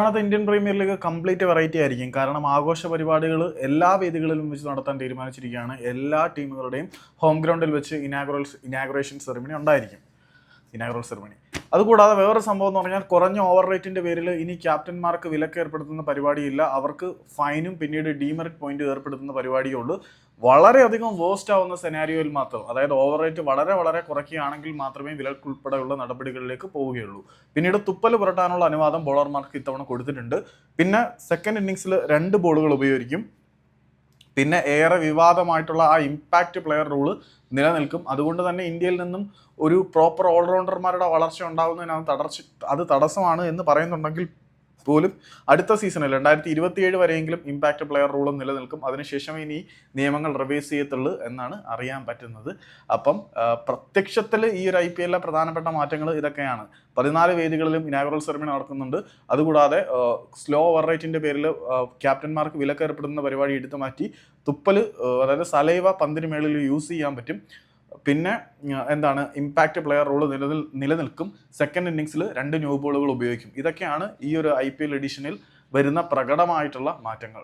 ഇത്തവണത്തെ Indian premier league complete variety ആയിരിക്കും. കാരണം ആഘോഷ പരിപാടികൾ എല്ലാ വേദികളിലും വെച്ച് നടത്താൻ തീരുമാനിച്ചിരിക്കുകയാണ്. എല്ലാ ടീമുകളുടെയും ഹോം ഗ്രൗണ്ടിൽ വെച്ച് ഇനാഗുറൽ ഇനാഗുറേഷൻ സെറിമണി ഉണ്ടായിരിക്കും. ഇനാഗുറൽ സെറിമണി അതുകൂടാതെ വേറൊരു സംഭവം എന്ന് പറഞ്ഞാൽ കുറഞ്ഞ ഓവർ റേറ്റിന്റെ പേരിൽ ഇനി ക്യാപ്റ്റന്മാർക്ക് വിലക്ക് ഏർപ്പെടുത്തുന്ന പരിപാടിയില്ല. അവർക്ക് ഫൈനും പിന്നീട് ഡീമെറിറ്റ് പോയിന്റ് ഏർപ്പെടുത്തുന്ന പരിപാടിയേ ഉള്ളൂ. വളരെയധികം വേസ്റ്റ് ആവുന്ന സെനാരിയോയിൽ മാത്രം അതായത് ഓവർ റേറ്റ് വളരെ വളരെ കുറയ്ക്കുകയാണെങ്കിൽ മാത്രമേ വിലക്കുൾപ്പെടെയുള്ള നടപടികളിലേക്ക് പോവുകയുള്ളൂ. പിന്നീട് തുപ്പൽ പുരട്ടാനുള്ള അനുവാദം ബോളർമാർക്ക് ഇത്തവണ കൊടുത്തിട്ടുണ്ട്. പിന്നെ സെക്കൻഡ് ഇന്നിങ്സിൽ രണ്ട് ബോളുകൾ ഉപയോഗിക്കും. പിന്നെ ഏറെ വിവാദമായിട്ടുള്ള ആ ഇമ്പാക്റ്റ് പ്ലെയർ റൂൾ നിലനിൽക്കും. അതുകൊണ്ട് തന്നെ ഇന്ത്യയിൽ നിന്നും ഒരു പ്രോപ്പർ ഓൾറൗണ്ടർമാരുടെ വളർച്ച ഉണ്ടാകുന്നതിനകത്ത് തടർച്ച അത് തടസ്സമാണ് എന്ന് പറയുന്നുണ്ടെങ്കിൽ പോലും അടുത്ത സീസണിൽ രണ്ടായിരത്തി ഇരുപത്തിയേഴ് വരെയെങ്കിലും ഇമ്പാക്റ്റ് പ്ലെയർ റൂളും നിലനിൽക്കും. അതിനുശേഷം ഇനി നിയമങ്ങൾ റിവേഴ്സ് ചെയ്യത്തുള്ളൂ എന്നാണ് അറിയാൻ പറ്റുന്നത്. അപ്പം പ്രത്യക്ഷത്തിൽ ഈ ഒരു ഐ പി എല്ലിലെ പ്രധാനപ്പെട്ട മാറ്റങ്ങൾ ഇതൊക്കെയാണ്. പതിനാല് വേദികളിലും ഇനാഗുറൽ സെറമണി നടക്കുന്നുണ്ട്. അതുകൂടാതെ സ്ലോ ഓവർ റേറ്റിന്റെ പേരിൽ ക്യാപ്റ്റന്മാർക്ക് വിലക്കേർപ്പെടുന്ന പരിപാടി എടുത്തു മാറ്റി തുപ്പൽ അതായത് സലൈവ പന്തിന് മേളിൽ യൂസ് ചെയ്യാൻ പറ്റും. പിന്നെ എന്താണ് ഇമ്പാക്റ്റ് പ്ലെയർ റോൾ നിലനിൽ നിലനിൽക്കും. സെക്കൻഡ് ഇന്നിങ്സിൽ രണ്ട് ന്യൂ ബോളുകൾ ഉപയോഗിക്കും. ഇതൊക്കെയാണ് ഈ ഒരു ഐ പി എൽ എഡിഷനിൽ വരുന്ന പ്രകടമായിട്ടുള്ള മാറ്റങ്ങൾ.